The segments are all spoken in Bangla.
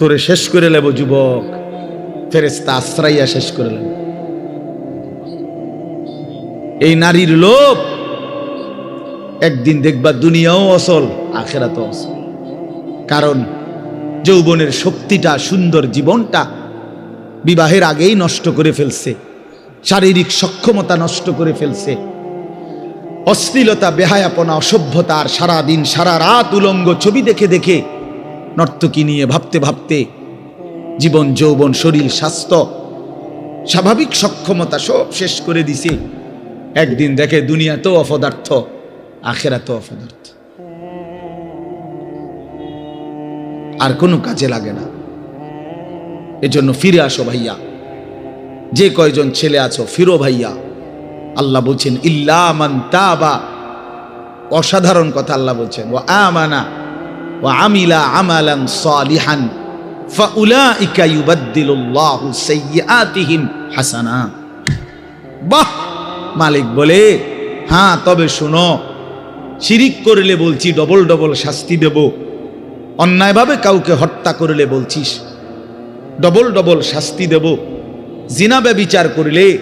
তোরে শেষ করে লেব যুবক। ফেরেস্তা আশ্রাইয়া শেষ করে লেব এই নারীর লোভ, একদিন দেখবা দুনিয়াও অসল আখেরাত অসল। কারণ যৌবনের শক্তিটা, সুন্দর জীবনটা বিবাহের আগেই নষ্ট করে ফেলছে, শারীরিক সক্ষমতা নষ্ট করে ফেলছে। অশ্লীলতা, বেহায়াপনা, অসভ্যতা আর সারাদিন, সারা রাত উলঙ্গ ছবি দেখে দেখে নর্তকী নিয়ে ভাবতে ভাবতে জীবন, যৌবন, শরীর, স্বাস্থ্য, স্বাভাবিক সক্ষমতা সব শেষ করে দিছে। একদিন দেখে দুনিয়া তো অপদার্থ আখেরা তো অপদার্থ। আর কোনো কাজে লাগে না। এজন্য ফিরে আসো ভাইয়া। যে কয়জন ছেলে আছো, ফিরো ভাইয়া। আল্লাহ বলছেন, ইল্লা মান তাবা। অসাধারণ কথা আল্লাহ বলছেন ও আমানা ও আমিলা হাসানা। বাহ! মালিক বলে হ্যাঁ তবে শোনো, শিরিক করলে বলছি ডবল ডবল শাস্তি দেব, অন্যায়ভাবে কাউকে হত্যা করলে বলছিস, ডবল ডবল শাস্তি দেব, জিনা ব্যবিচার করলে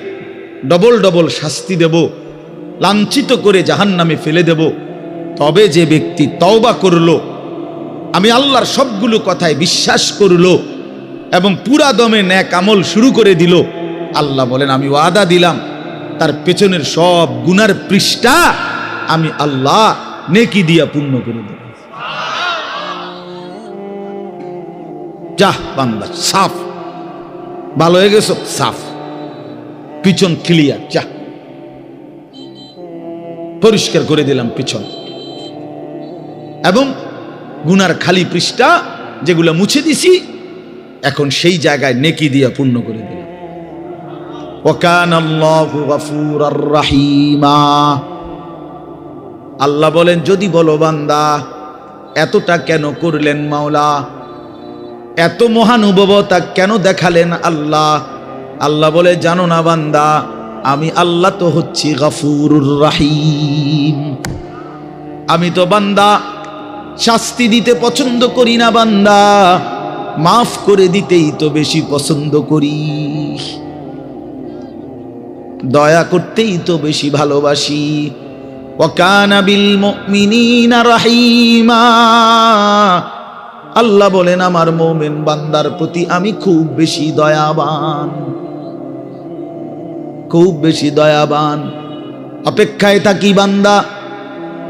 ডবল ডবল শাস্তি দেব, লাঞ্ছিত করে জাহান নামে ফেলে দেব, তবে যে ব্যক্তি তওবা করল আমি আল্লাহর সবগুলো কথায় বিশ্বাস করল এবং পুরা দমে ন্যাক আমল শুরু করে দিল। আল্লাহ বলেন, আমি ওয়াদা দিলাম, তার পেছনের সব গুনার পৃষ্ঠা আমি আল্লাহ নেকি দিয়া পূর্ণ করে দেব যাহ, বান্দা, সাফ। ভালো হয়ে গেছো? সাফ। পিছন ক্লিয়ার যা পরিষ্কার করে দিলাম পিছন। এবং গুনার খালি পৃষ্ঠা যেগুলো মুছে দিছি, এখন সেই জায়গায় নেকি দিয়া পূর্ণ করে ওকান রাহিমা। আল্লাহ বলেন, যদি বলো বান্দা, এতটা কেন করলেন মাওলা? এত মহানুভবতা কেন দেখালেন আল্লাহ? আল্লাহ বলে, জানো না বান্দা, আমি আল্লাহ তো হচ্ছি গাফুর রাহিম। আমি তো বান্দা শাস্তি দিতে পছন্দ করি না বান্দা। মাফ করে দিতেই তো বেশি পছন্দ করি। দয়া করতেই তো বেশি ভালোবাসি। বিল আল্লাহ বলেন, আমার মোমেন বান্দার প্রতি আমি খুব বেশি দয়াবান। খুব বেশি দয়াবান। অপেক্ষায় থাকি বান্দা।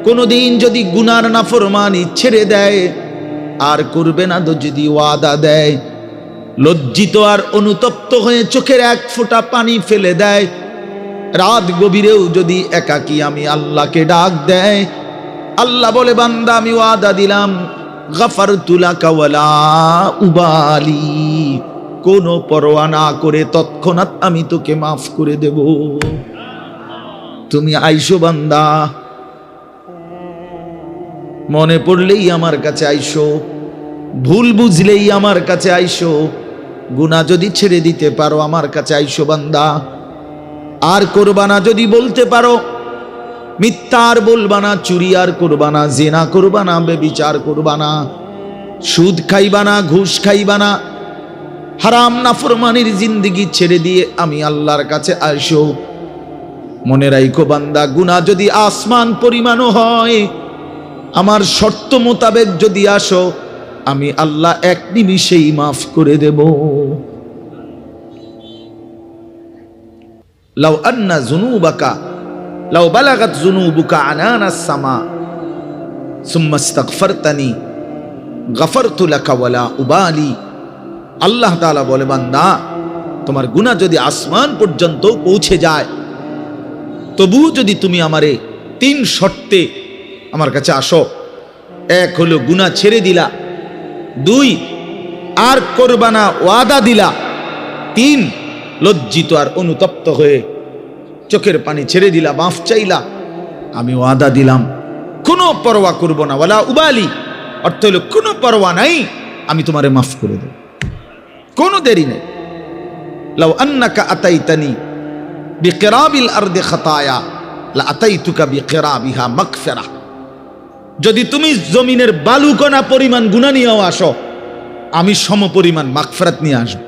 কোনোদিন যদি গুনার নাফরমানি ছেড়ে দেয়, আর করবে না তো যদি ওয়াদা দেয়। লজ্জিত আর অনুতপ্ত হয়ে চোখের এক ফোঁটা পানি ফেলে দেয়। রাত গভীরেও যদি একাকি আমি আল্লাহকে ডাক দেয়, আল্লাহ বলে, বান্দা, আমি ওয়াদা দিলাম গাফার তুলা কাওয়ালা উবালি। কোনো পরোয়া না করে তৎক্ষণাৎ আমি তোকে মাফ করে দেব। তুমি আইসো, বান্দা মনে পড়লেই আমার কাছে আইসো। ভুল বুঝলেই আমার কাছে আইসো। গুণা যদি ছেড়ে দিতে পারো, আমার কাছে আইসো বান্দা। আর করবানা যদি বলতে পারো মিথ্যা আর বলবানা চুরি আর করবানা, জেনা করবানা, বেবিচার করবানা, সুদ খাইবানা, ঘুষ খাইবানা, হারাম নাফরমানির জিন্দিগি ছেড়ে দিয়ে আমি আল্লাহর কাছে আইসো। মনে রাইকো বান্দা, গুণা যদি আসমান পরিমাণও হয় আমার শর্ত মোতাবেক যদি আসো, আমি আল্লাহ এক নিমিষেই মাফ করে দেব। লাউ আন্না জুনুবাকা লাউ বালাগাত জুনুবুকা আনানাস সামা, সুম্মা ইস্তাগফারতানি, গাফারতু লাকা ওয়ালা উবালি। আল্লাহ তাআলা বলে, বান্দা, তোমার গুনাহ যদি আসমান পর্যন্ত পৌঁছে যায়, তবুও যদি তুমি আমারে তিন শর্তে আমার কাছে আসো। এক হলো গুনাহ ছেড়ে দিলা। দুই, আর করবানা ওয়াদা দিলা। তিন, লজ্জিত আর অনুতপ্ত হয়ে চোখের পানি ছেড়ে দিলা, মাফ চাইলা। আমি ওয়াদা দিলাম, কোনো পরোয়া করব না। ওয়ালা উবালি, অর্থ হলো কোনো পরোয়া নাই, আমি তোমারে মাফ করে দেব। কোনো দেরি নেই। লাউ আন্নাকা আতাইতানি বিকেরাবিল আরদে খাতায়া, লা আতাইতুকা বিকেরাবিহা মাগফিরা যদি তুমি জমিনের বালুকণা পরিমাণ গুণা নিয়েও আসো, আমি সম পরিমাণ মাগফেরাত নিয়ে আসব।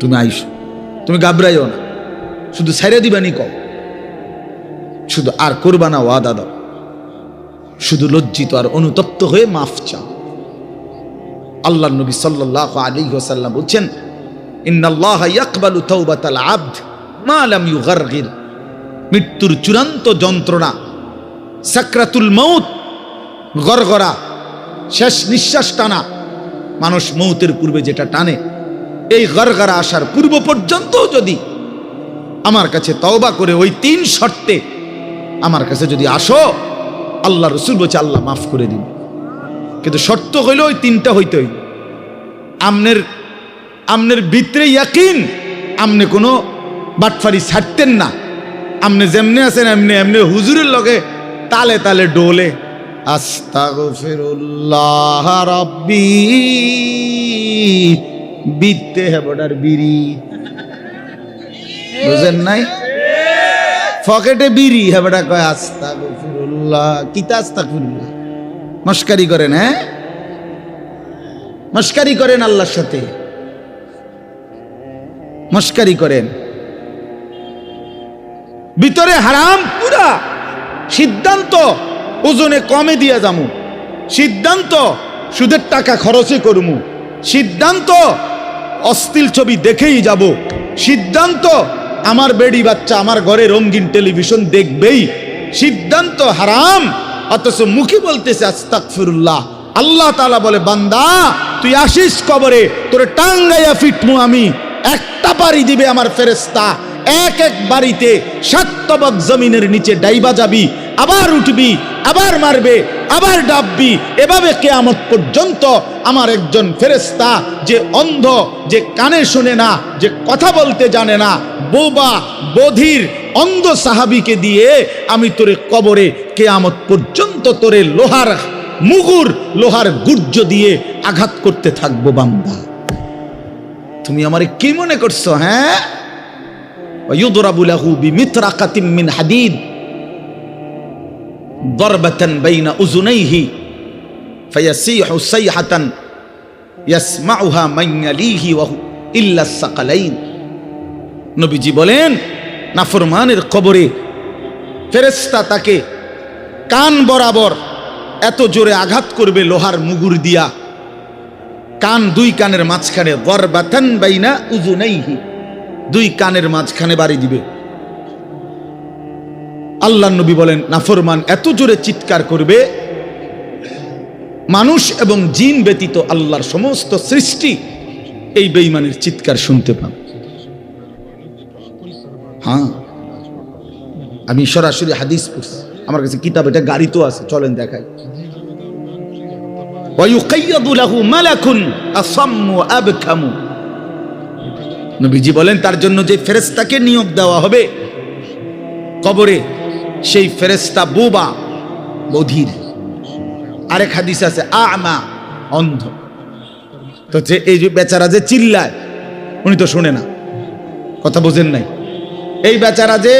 তুমি আইস। তুমি ঘাবড়াইও না। শুধু সাইরা দিবানি কও। শুধু আর করবা না ওয়াদা দাও। শুধু লজ্জিত আর অনুতপ্ত হয়ে মাফ চাও। আল্লাহ নবী সাল্লাহ আলী ওসাল্লাম বলছেন, ইন্নাল্লাহ ইয়াকবালু তাওবাতাল আবদ মা লাম ইউগারগির। মৃত্যুর চূড়ান্ত যন্ত্রণা সাকরাতুল মৌত গরগরা শেষ নিঃশ্বাস টানা। মানুষ মৌতের পূর্বে যেটা টানে, এই গরগরা আসার পূর্ব পর্যন্ত যদি আমার কাছে তওবা করে ওই তিন শর্তে আমার কাছে যদি আসো, আল্লাহ রসুল বলছে, আল্লাহ মাফ করে দিন। কিন্তু শর্ত হইল ওই তিনটা হইতে হইল। আমনের আমনের ভিতরে ইয়াকিন, আমনে কোনো বাটফারি ছাড়তেন না। আমনে যেমনি আছেন, এমনি এমনি হুজুরের লগে তালে তালে ডোলে। আস্তাগফিরুল্লাহ রাব্বি। বিতে হেবডার বিড়ি। বুঝেন নাই? পকেটে বিড়ি হেবডা কয় আস্তাগফিরুল্লাহ। কিতা আস্তাগফিরুল্লাহ? মস্কারি করেন হ্যাঁ? মস্কারি করেন আল্লাহর সাথে। মস্কারি করেন। ভিতরে হারাম পুরা। সিদ্ধান্ত, ওজনে কমে দিয়া যামু। সিদ্ধান্ত, সুদের টাকা খরচে করমু। সিদ্ধান্ত অস্থিল ছবি দেখেই যাব। সিদ্ধান্ত, আমার বেডি বাচ্চা আমার ঘরে রঙিন টেলিভিশন দেখবেই। সিদ্ধান্ত হারাম, অথচ মুখে বলতেছে আস্তাকফিরুল্লাহ আল্লাহ তালা বলে, বান্দা, তুই আসিস কবরে, তোরে টাঙ্গাইয়া ফিটমু আমি। একটা পারি দিবে আমার ফেরেস্তা এক এক বাড়িতে সাতবক জমিনের নিচে ডাইবা যাবি, আবার উঠবি, আবার মারবে, আবার ডাববি। এভাবে কেয়ামত পর্যন্ত আমার একজন ফেরেস্তা যে অন্ধ, যে কানে শুনে না, যে কথা বলতে জানে না, বোবা, বধির, অন্ধ সাহাবিকে দিয়ে আমি তোরে কবরে কেয়ামত পর্যন্ত তোরে লোহার মুগুর, লোহার গুর্জ দিয়ে আঘাত করতে থাকব, বান্দা। তুমি আমারে কি মনে করছ হ্যাঁ? ويضرب له بمطرقة من حديد ضربة بين أذنيه فيسيح صيحة يسمعها من يليه وهو إلا الثقلين নবীজি বলেন নাফরমানের কবরে ফেরেস্তা তাকে কান বরাবর এত জোরে আঘাত করবে লোহার মুগুর দিয়া কান দুই কানের মাঝখানে গরবাতান বাইনা উজুনাইহি দুই কানের মাঝখানে বাড়ি দিবে আল্লাহ নবী বলেন নাফরমান এত জোরে চিৎকার করবে মানুষ এবং জিন ব্যতীত আল্লাহর সমস্ত সৃষ্টি এই বেইমানের চিৎকার শুনতে পান হ্যাঁ আমি সরাসরি হাদিস পড়ছি আমার কাছে কিতাব এটা গাড়িতেও আছে চলেন দেখাই ويقيض له ملك أصم أبكم নবীজি বলেন, তার জন্য যে ফেরেস্তাকে নিয়োগ দেওয়া হবে, কবরে সেই ফেরেস্তা বোবা বধির আরেক হাদিস আছে, আমা অন্ধ। তো যে এই যে বেচারা যে চিল্লায়, উনি তো শোনে না, কথা বোঝেন নাই। এই বেচারা যে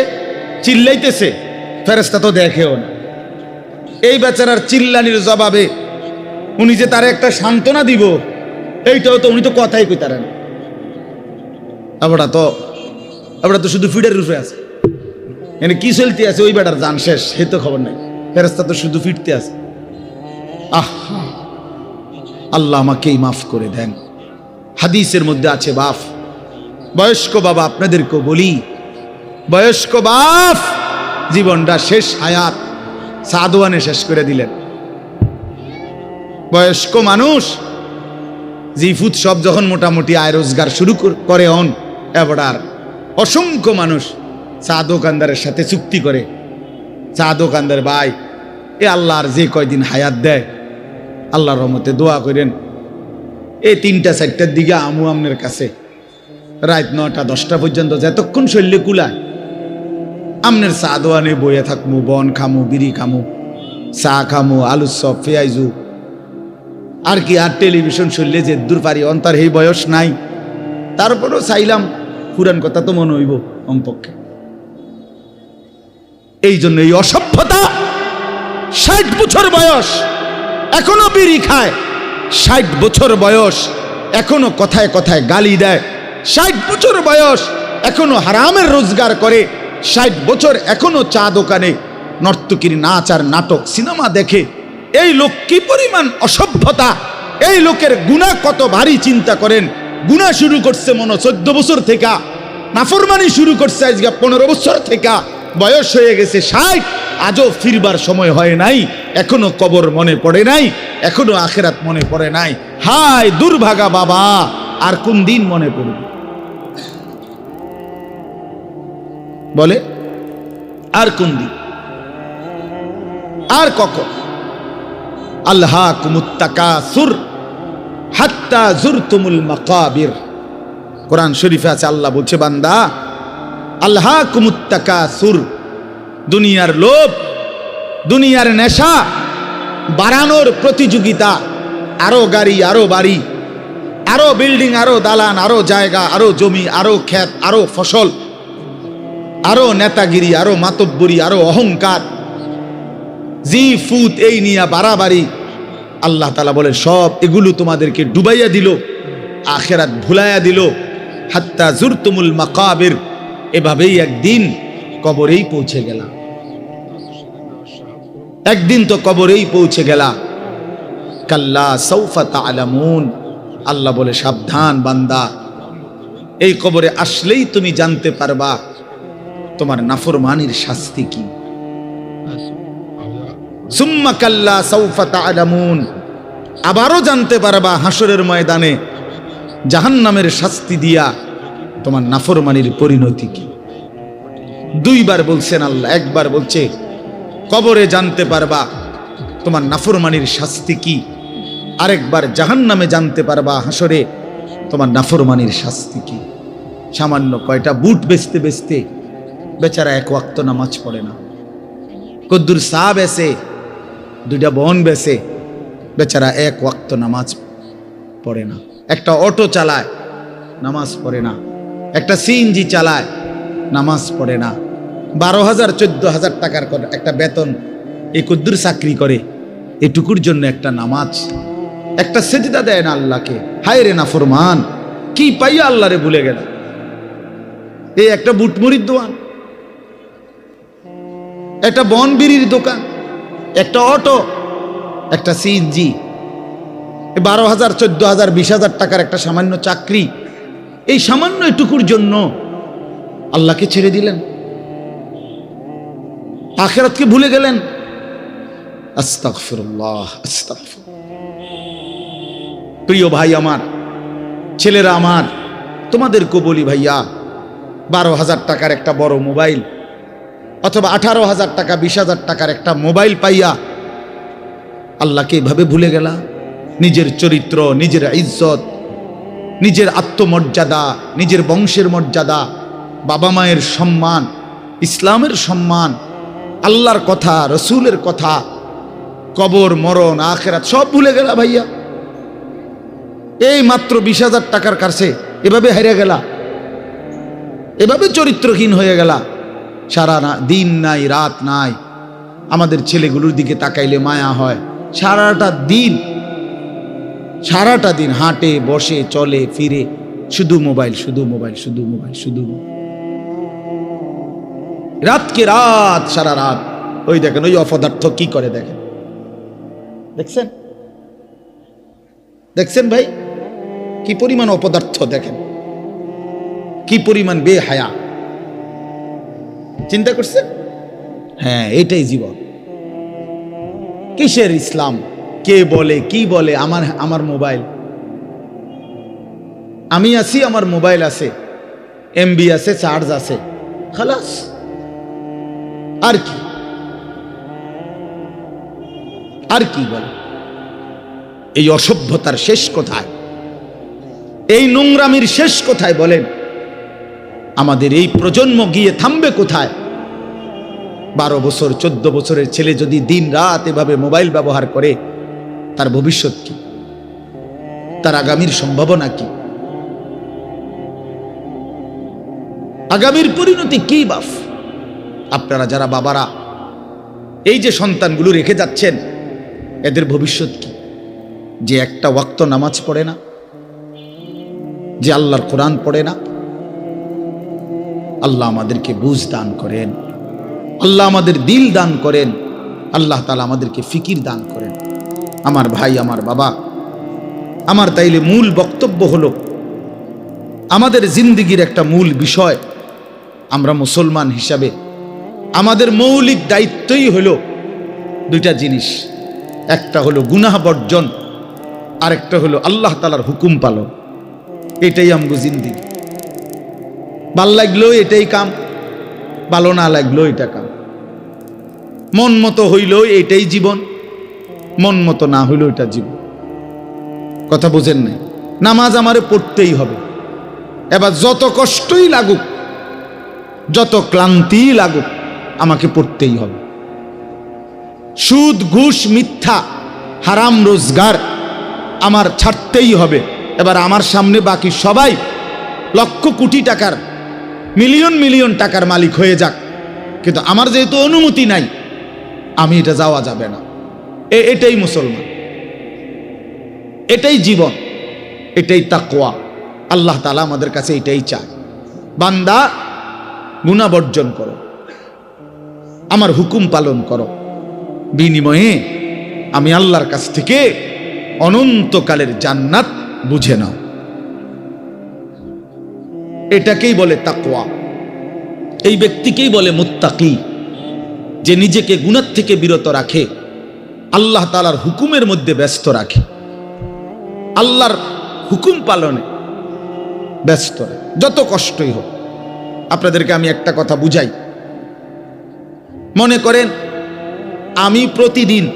চিল্লাইতেছে ফেরেস্তা তো দেখেও না। এই বেচারার চিল্লানির জবাবে উনি যে তার একটা সান্ত্বনা দিব, এইটাও তো উনি তো কথাই কইতারেন। আমরা তো আমরা তো শুধু ফিডের রূপে আছে। এনে কি চলতে আছে ওই বেটার জান শেষ সে তো খবর নাই। ফেরস্তা তো শুধু ফিরতে আছে। আহ, আল্লাহ আমাকেই মাফ করে দেন। হাদিসের মধ্যে আছে বাপ বয়স্ক বাবা আপনাদেরকেও বলি, বয়স্ক বাপ জীবনটা শেষ হায়াত সাদওয়ানে শেষ করে দিলেন। বয়স্ক মানুষ, জিফুত সব যখন মোটামুটি আয় রোজগার শুরু করে অন এবার আর অসংখ্য মানুষ চা দোকানদারের সাথে চুক্তি করে। চা দোকানদার ভাই, এ আল্লাহর যে কয়দিন হায়াত দেয়, আল্লাহর রহমতে দোয়া করেন। এই তিনটা, চারটার দিকে আমু আমনের কাছে। রাত নটা দশটা পর্যন্ত যতক্ষণ শৈল্যে কুলায়, আমনের চা দোয়া দোয়ানে বইয়ে থাকমু, বন খামু, বিড়ি খামু, চা খামু আলু চপ, পেঁয়াজু। আর কি, আর টেলিভিশন শুনলে যে দূর পারি অন্তর, এই বয়স নাই। তারপরেও চাইলাম পুরান কথা তো মনে হইব অম্পক্ষে এই জন্য এই অসভ্যতা ষাট বছর বয়স, এখনও বিড়ি খায়। ষাট বছর বয়স, এখনও কথায় কথায় গালি দেয়। ষাট বছর বয়স, এখনও হারামের রোজগার করে। ষাট বছর এখনও চা দোকানে, নর্তকীর নাচ আর নাটক, সিনেমা দেখে। এই লোক কি পরিমাণ অসভ্যতা? এই লোকের গুণা কত ভারী চিন্তা করেন? গুণা শুরু করছে মনে চোদ্দ বছর থেকে। নাফরমানি শুরু করছে আজকে পনেরো বছর থেকে। বয়স হয়ে গেছে ষাট। আজও ফিরবার সময় হয় নাই। এখনও কবর মনে পড়ে নাই। এখনও আখেরাত মনে পড়ে নাই। হায় দুর্ভাগা বাবা, আর কোন দিন মনে পড়বে? বলে, আর কোন দিন? আর কখন? আল্লাহ কুমুত্তাকা সুর। হাত্তা জুরতুমুল মাকাবির। কোরআন শরীফে আছে, আল্লাহ বলছে, বান্দা আল্লাহ কুমুত্তাকা সুর দুনিয়ার লোভ, দুনিয়ার নেশা, বাড়ানোর প্রতিযোগিতা, আরও গাড়ি, আরও বাড়ি, আরও বিল্ডিং, আরও দালান, আরও জায়গা, আরও জমি, আরও ক্ষেত, আরও ফসল, আরও নেতাগিরি, আরও মাতব্বরি, আরও অহংকার। জি ফুত এই নিয়া বাড়াবাড়ি আল্লাহ তালা বলে সব এগুলো তোমাদেরকে ডুবাইয়া দিল, আখেরাত ভুলাইয়া দিল। হাত্তা জুরতুমুল মাকাবের, এভাবেই একদিন কবরেই পৌঁছে গেলাম। একদিন তো কবরেই পৌঁছে গেলা কাল্লা সৌফা তালামুন আল্লাহ বলে, সাবধান বান্দা। এই কবরে আসলেই তুমি জানতে পারবা তোমার নাফরমানির শাস্তি কি। কাল্লা আবারও জানতে পারবা হাসরের ময়দানে জাহান্নামের শাস্তি দিয়া তোমার নাফরমানির পরিণতি কি। দুইবার বলছেন আল্লাহ, একবার বলছে, কবরে জানতে পারবা তোমার নাফরমানির শাস্তি কি। আরেকবার জাহান্নামে জানতে পারবা হাসরে তোমার নাফরমানির শাস্তি কি। সামান্য কয়টা বুট বেচতে বেচতে বেচারা এক ওয়াক্ত নামাজ পড়ে না। কদ্দুর সা বেসে দুইটা বন বেছে, বেচারা এক ওয়াক্ত নামাজ পড়ে না। একটা অটো চালায়, নামাজ পড়ে না। একটা সিএনজি চালায়, নামাজ পড়ে না। বারো হাজার, চোদ্দ হাজার টাকার করে একটা বেতন এই কদ্দুর চাকরি করে, এটুকুর জন্য একটা নামাজ। একটা সেজদা দেয় না আল্লাহকে। হায় রে না ফরমান কি পাইয়া আল্লাহরে ভুলে গেল? এই একটা বুটমুড়ির দোকান, একটা বন বিড়ির দোকান একটা অটো, একটা সিএনজি বারো হাজার চোদ্দ হাজার বিশ হাজার টাকার একটা সামান্য চাকরি। এই সামান্য এটুকুর জন্য আল্লাহকে ছেড়ে দিলেন। আখেরাতকে ভুলে গেলেন। প্রিয় ভাই আমার, ছেলেরা আমার তোমাদেরকে বলি ভাইয়া বারো হাজার টাকার একটা বড় মোবাইল অথবা আঠারো হাজার টাকা, বিশ হাজার টাকার একটা মোবাইল পাইয়া আল্লাহকে এভাবে ভুলে গেলা? নিজের চরিত্র, নিজের ইজ্জত, নিজের আত্মমর্যাদা, নিজের বংশের মর্যাদা, বাবা মায়ের সম্মান, ইসলামের সম্মান, আল্লাহর কথা, রসুলের কথা, কবর, মরণ, আখেরাত, সব ভুলে গেলা ভাইয়া। এই মাত্র বিশ হাজার টাকার কাছে এভাবে হেরে গেলা। এভাবে চরিত্রহীন হয়ে গেলা। সারা দিন নাই, রাত নাই। আমাদের ছেলেগুলোর দিকে তাকাইলে মায়া হয়। সারাটা দিন সারাটা দিন হাঁটে, বসে, চলে, ফিরে। শুধু মোবাইল শুধু মোবাইল শুধু মোবাইল, শুধু রাতকে রাত, সারা রাত। ওই দেখেন, ওই অপদার্থ কি করে দেখেন? দেখছেন? দেখছেন ভাই? কি পরিমাণ অপদার্থ দেখেন? কি পরিমাণ বেহায়া? চিন্তা করছেন হ্যাঁ এটাই জীবন। কিসের ইসলাম? কে বলে, কি বলে? আমার আমার মোবাইল। আমি আছি, আমার মোবাইল আছে। এমবি আছে, চার্জ আছে। খালাস। আর কি? আর কি বলে? এই অসভ্যতার শেষ কোথায়? এই নোংরামির শেষ কোথায় বলেন? আমাদের এই প্রজন্ম গিয়ে থামবে কোথায়? বারো বছর, চোদ্দ বছরের ছেলে যদি দিন রাত এভাবে মোবাইল ব্যবহার করে, তার ভবিষ্যৎ কি? তার আগামীর সম্ভাবনা কি? আগামীর পরিণতি কি বাফ? আপনারা যারা বাবারা, এই যে সন্তানগুলো রেখে যাচ্ছেন, এদের ভবিষ্যৎ কি? যে একটা ওয়াক্ত নামাজ পড়ে না, যে আল্লাহর কোরআন পড়ে না আল্লাহ আমাদেরকে বুঝ দান করেন। আল্লাহ আমাদের দিল দান করেন। আল্লাহ তালা আমাদেরকে ফিকির দান করেন। আমার ভাই, আমার বাবা, আমার তাইলে মূল বক্তব্য হলো, আমাদের জিন্দিগির একটা মূল বিষয়, আমরা মুসলমান হিসাবে, আমাদের মৌলিক দায়িত্বই হলো দুইটা জিনিস। একটা হলো গুনাহ বর্জন, আরেকটা হলো আল্লাহ তালার হুকুম পালন। এটাই আমগো জিন্দিগি। ভালো লাগল এটাই কাম, ভালো না লাগল এটা কাম। মন মতো হইল এটাই জীবন, মন মতো না হইল এটা জীবন। কথা বুঝেন নাই? নামাজ আমারে পড়তেই হবে। এবার যত কষ্টই লাগুক, যত ক্লান্তি লাগুক, আমাকে পড়তেই হবে। সুদ, ঘুষ, মিথ্যা, হারাম, রোজগার আমার ছাড়তেই হবে। এবার আমার সামনে বাকি সবাই লক্ষ কোটি টাকার মিলিয়ন মিলিয়ন টাকার মালিক হয়ে যাক। কিন্তু আমার যেহেতু অনুমতি নাই, আমি এটা যাওয়া যাবে না। এ- এটাই মুসলমান। এটাই জীবন, এটাই তাকোয়া আল্লাহ তালা আমাদের কাছে এটাই চায়। বান্দা গুণা বর্জন করো। আমার হুকুম পালন করো। বিনিময়ে আমি আল্লাহর কাছ থেকে অনন্তকালের জান্নাত বুঝে নাও। এটাকেই বলে তাকওয়া। এই ব্যক্তিকেই বলে মুত্তাকি। যে নিজেকে গুণার থেকে বিরত রাখে, আল্লাহ তালার হুকুমের মধ্যে ব্যস্ত রাখে। আল্লাহর হুকুম পালনে ব্যস্ত যত কষ্টই হোক, আপনাদেরকে আমি একটা কথা বুঝাই। মনে করেন, আমি প্রতিদিন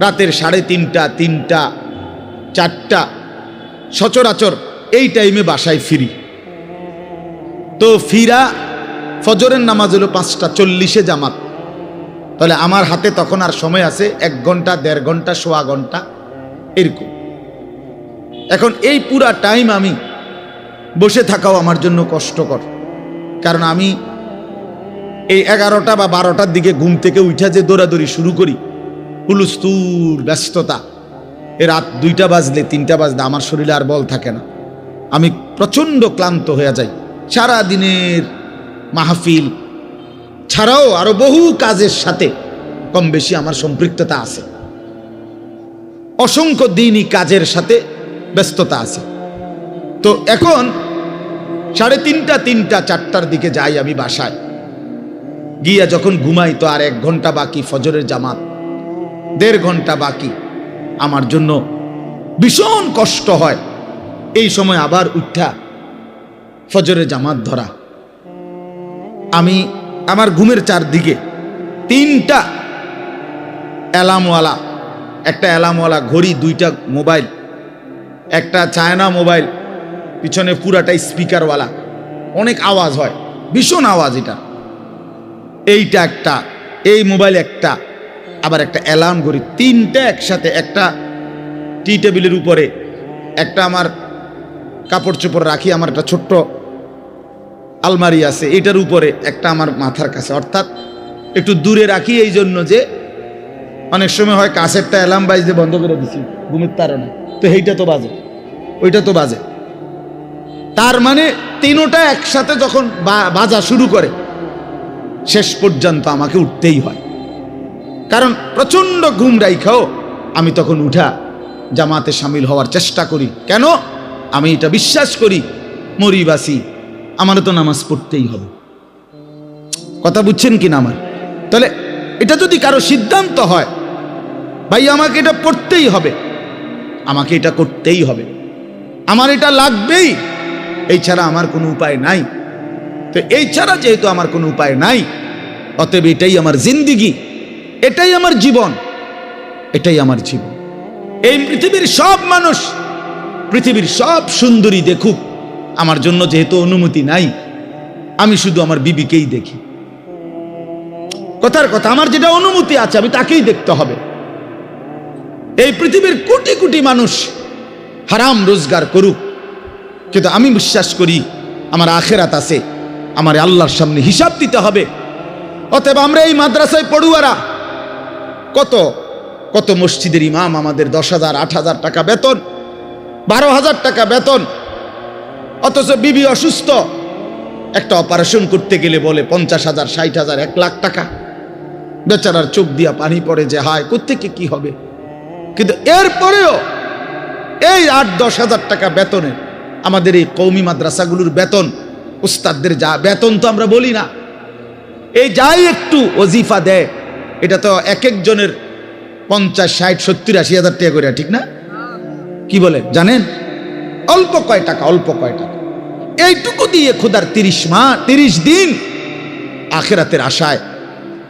রাতের সাড়ে তিনটা তিনটা, চারটা, সচরাচর এই টাইমে বাসায় ফিরি। তো ফিরা ফজরের নামাজ হলো পাঁচটা, চল্লিশে জামাত। তাহলে আমার হাতে তখন আর সময় আছে, এক ঘণ্টা, দেড় ঘণ্টা, সোয়া ঘণ্টা, এরকম। এখন এই পুরা টাইম আমি বসে থাকাও আমার জন্য কষ্টকর। কারণ আমি এই এগারোটা বা বারোটার দিকে ঘুম থেকে উঠা যে দৌড়াদৌড়ি শুরু করি হুলুস্তুর ব্যস্ততা। এ রাত দুইটা বাজলে, তিনটা বাজলে আমার শরীরে আর বল থাকে না। আমি প্রচণ্ড ক্লান্ত হয়ে যাই। সারা দিনের মাহফিল ছাড়াও আরও বহু কাজের সাথে কম বেশি আমার সম্পৃক্ততা আছে। অসংখ্য দিনই কাজের সাথে ব্যস্ততা আছে। তো এখন সাড়ে তিনটা তিনটা, চারটার দিকে যাই আমি বাসায়। গিয়া যখন ঘুমাই তো আর এক ঘণ্টা বাকি ফজরের জামাত। দেড় ঘণ্টা বাকি। আমার জন্য ভীষণ কষ্ট হয়। এই সময় আবার উঠা ফজরের জামাত ধরা। আমি আমার ঘুমের চারদিকে তিনটা অ্যালামওয়ালা একটা অ্যালামওয়ালা ঘড়ি, দুইটা মোবাইল, একটা চায়না মোবাইল, পিছনে পুরাটা স্পিকারওয়ালা। অনেক আওয়াজ হয়, ভীষণ আওয়াজ এটা। এইটা একটা, এই মোবাইল একটা, আবার একটা অ্যালার্ম ঘড়ি, তিনটা একসাথে, একটা টি টেবিলের উপরে, একটা আমার কাপড় চোপড় রাখি, আমার একটা ছোট্ট আলমারি আছে, এটার উপরে একটা আমার মাথার কাছে। অর্থাৎ একটু দূরে রাখি এই জন্য যে অনেক সময় হয় কাছেরটা অ্যালার্ম বাজতে বন্ধ করে দিছি, ঘুমের তারা তো এইটা তো বাজে, ওইটা তো বাজে। তার মানে তিনোটা একসাথে যখন বাজা শুরু করে, শেষ পর্যন্ত আমাকে উঠতেই হয়। কারণ প্রচণ্ড ঘুম রাইখাও আমি তখন উঠা জামাতে সামিল হওয়ার চেষ্টা করি। কেন? আমি এটা বিশ্বাস করি, মরিবাসি আমার তো নামাজ পড়তেই হবে। কথা বুঝছেন কি না আমার? তাহলে এটা যদি কারও সিদ্ধান্ত হয়, ভাই, আমাকে এটা পড়তেই হবে। আমাকে এটা করতেই হবে। আমার এটা লাগবেই। এই ছাড়া আমার কোনো উপায় নাই। তো এই ছাড়া যেহেতু আমার কোনো উপায় নাই, অতএব এটাই আমার জিন্দিগি, এটাই আমার জীবন, এটাই আমার জীবন। এই পৃথিবীর সব মানুষ, পৃথিবীর সব সুন্দরী দেখুক। আমার জন্য যেহেতু অনুমতি নাই, আমি শুধু আমার বিবিকেই দেখি। কথার কথা, আমার যেটা অনুমতি আছে, আমি তাকেই দেখতে হবে। এই পৃথিবীর কোটি কোটি মানুষ হারাম রোজগার করুক, কিন্তু আমি বিশ্বাস করি আমার আখেরাত আছে, আমার আল্লাহর সামনে হিসাব দিতে হবে। অতএব আমরা এই মাদ্রাসায় পড়ুয়ারা, কত কত মসজিদের ইমাম আমাদের দশ হাজার, আট হাজার টাকা বেতন, বারো হাজার টাকা বেতন অথচ বিবি অসুস্থ। একটা অপারেশন করতে গেলে বলে পঞ্চাশ হাজার, ষাট হাজার, এক লাখ টাকা। বেচারার চোখ দিয়া পানি পড়ে যে, হায় কোথেকে কি হবে? কিন্তু এরপরেও এই আট, দশ হাজার টাকা বেতনে আমাদের এই কৌমি মাদ্রাসাগুলোর বেতন, উস্তাদদের যা বেতন তো আমরা বলি না। এই যাই একটু অজিফা দেয়, এটা তো এক একজনের পঞ্চাশ, ষাট, সত্তর, আশি হাজার টাকা করে ঠিক না? কি বলে? জানেন? অল্প কয় টাকা, অল্প কয় টাকা। এইটুকু দিয়ে খুদার তিরিশ মা, তিরিশ দিন আখেরাতের আশায়,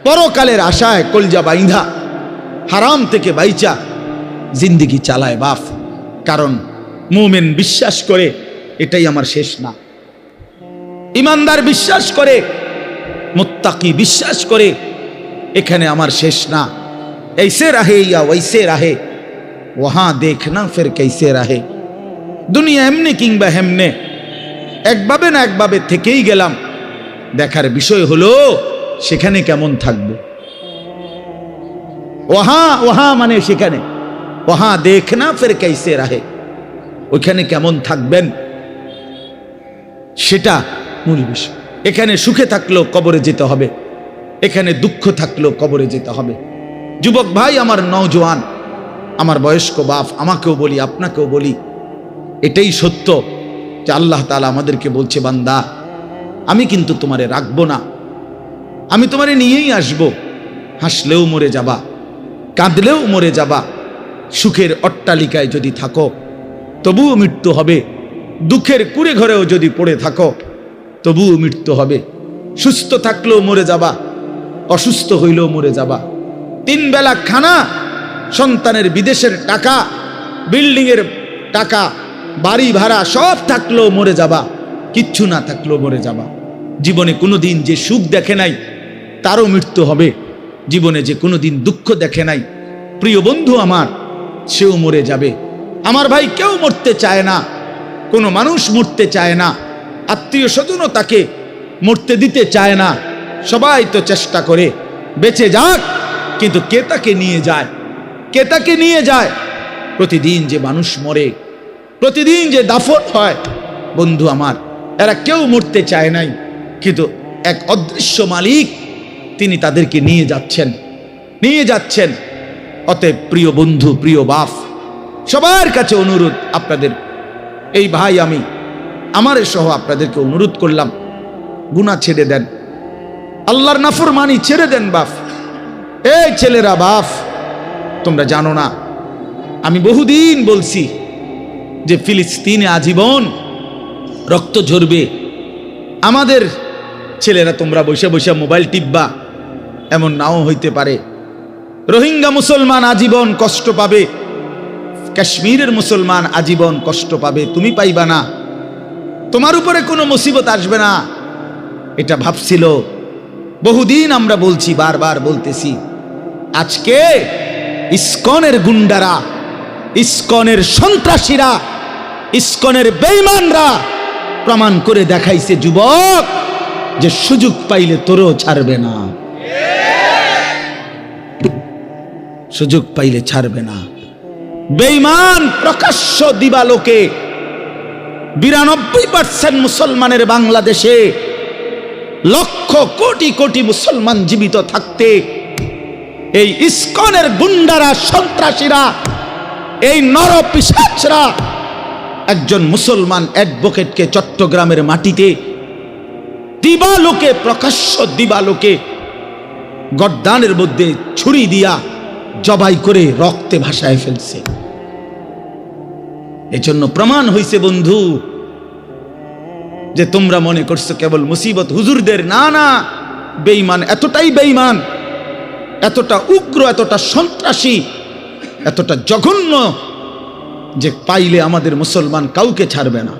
পরকালের আশায় কলজা বাইন্ধা হারাম থেকে বাইচা, জিন্দিগি চালায় বাফ। কারণ মোমেন বিশ্বাস করে এটাই আমার শেষ না। ইমানদার বিশ্বাস করে, মোত্তাকি বিশ্বাস করে এখানে আমার শেষ না। এইসে রাহে ইয়া, ওইসে রাহে। ওহা দেখনা ফের কেসে রাহে। দুনিয়া এমনি কিংবা হেমনে। একভাবে না একভাবে থেকেই গেলাম। দেখার বিষয় হলো, সেখানে কেমন থাকব? ওহা ওহা মানে সেখানে। ওহা, দেখ না ফের कैसे রাহে। ওইখানে কেমন থাকবেন? সেটা মূল বিষয়। এখানে সুখে থাকলেও কবরে যেতে হবে। এখানে দুঃখ থাকলেও কবরে যেতে হবে। যুবক ভাই, আমার নওজোয়ান, আমার বয়স্ক বাপ, আমাকেও বলি, আপনাকেও বলি এটাই সত্য যে আল্লাহ তালা আমাদেরকে বলছে, বান্দা, আমি কিন্তু তোমারে রাখব না। আমি তোমারে নিয়েই আসব। হাসলেও মরে যাবা, কাঁদলেও মরে যাবা। সুখের অট্টালিকায় যদি থাকো, তবুও মৃত্যু হবে। দুঃখের কুড়ে ঘরেও যদি পড়ে থাকো, তবুও মৃত্যু হবে। সুস্থ থাকলেও মরে যাবা, অসুস্থ হইলেও মরে যাবা। তিন বেলা খানা, সন্তানের বিদেশের টাকা, বিল্ডিংয়ের টাকা বাড়ি ভাড়া সব থাকলেও মরে যাবা, কিচ্ছু না থাকলেও মরে যাবা। জীবনে কোনোদিন যে সুখ দেখে নাই, তারও মৃত্যু হবে। জীবনে যে কোনোদিন দুঃখ দেখে নাই, প্রিয় বন্ধু আমার, সেও মরে যাবে। আমার ভাই কেউ মরতে চায় না, কোনো মানুষ মরতে চায় না, আত্মীয় স্বজনও তাকে মরতে দিতে চায় না। সবাই তো চেষ্টা করে, বেঁচে যাক, কিন্তু কে তাকে নিয়ে যায়? কে তাকে নিয়ে যায়? প্রতিদিন যে মানুষ মরে প্রতিদিন যে দাফন হয়, বন্ধু আমার, এরা কেউ মরতে চায় নাই, কিন্তু এক অদৃশ্য মালিক তিনি তাদেরকে নিয়ে যাচ্ছেন নিয়ে যাচ্ছেন। অতএব প্রিয় বন্ধু, প্রিয় বাপ, সবার কাছে অনুরোধ আপনাদের, এই ভাই আমি, আমার সহ আপনাদেরকে অনুরোধ করলাম গুণা ছেড়ে দেন। আল্লাহর নাফর মানি ছেড়ে দেন বাপ। এই ছেলেরা বাপ, তোমরা জানো না, আমি বহুদিন বলছি যে ফিলিস্তিনে আজীবন রক্ত ঝরবে। আমাদের ছেলেরা তোমরা বসে বসে মোবাইল টিপবা, এমন নাও হইতে পারে। রোহিঙ্গা মুসলমান আজীবন কষ্ট পাবে, কাশ্মীরের মুসলমান আজীবন কষ্ট পাবে, তুমি পাইবা না। তোমার উপরে কোনো মুসিবত আসবে না। এটা ভাবছিল। বহুদিন আমরা বলছি, বারবার বলতেছি, আজকে ইস্কনের গুন্ডারা ইস্কনের সন্ত্রাসীরা, ইস্কনের বেইমানরা প্রমাণ করে দেখাইছে, যুবক, যে সুযোগ পাইলে তোরও ছাড়বে না। সুযোগ পাইলে ছাড়বে না। বেইমান প্রকাশ্য দিবালোকে বিরানব্বই পার্সেন্ট মুসলমানের বাংলাদেশে লক্ষ কোটি কোটি মুসলমান জীবিত থাকতে এই ইস্কনের গুন্ডারা, সন্ত্রাসীরা এই নর পিসাচরা একজন মুসলমান অ্যাডভোকেটকে চট্টগ্রামের মাটিতে, দিবালোকে, প্রকাশ্য দিবালোকে গড্ডানের মধ্যে ছুরি দিয়া জবাই করে রক্তে ভাসায় ফেলছে। এজন্য প্রমাণ হইছে বন্ধু, যে তোমরা মনে করছ কেবল মুসিবত হুজুরদের, না না বেইমান এতটাই বেইমান এতটা উগ্র, এতটা সন্ত্রাসী এতটা জঘন্য যে পাইলে আমাদের মুসলমান কাউকে ছাড়বে না।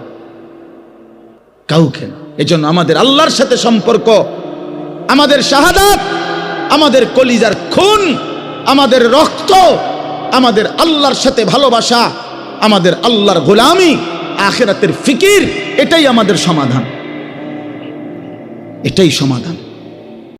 কাউকে না। এজন্য আমাদের আল্লাহর সাথে সম্পর্ক, আমাদের শাহাদাত, আমাদের কলিজার খুন, আমাদের রক্ত, আমাদের আল্লাহর সাথে ভালোবাসা, আমাদের আল্লাহর গোলামি, আখেরাতের ফিকির, এটাই আমাদের সমাধান। এটাই সমাধান।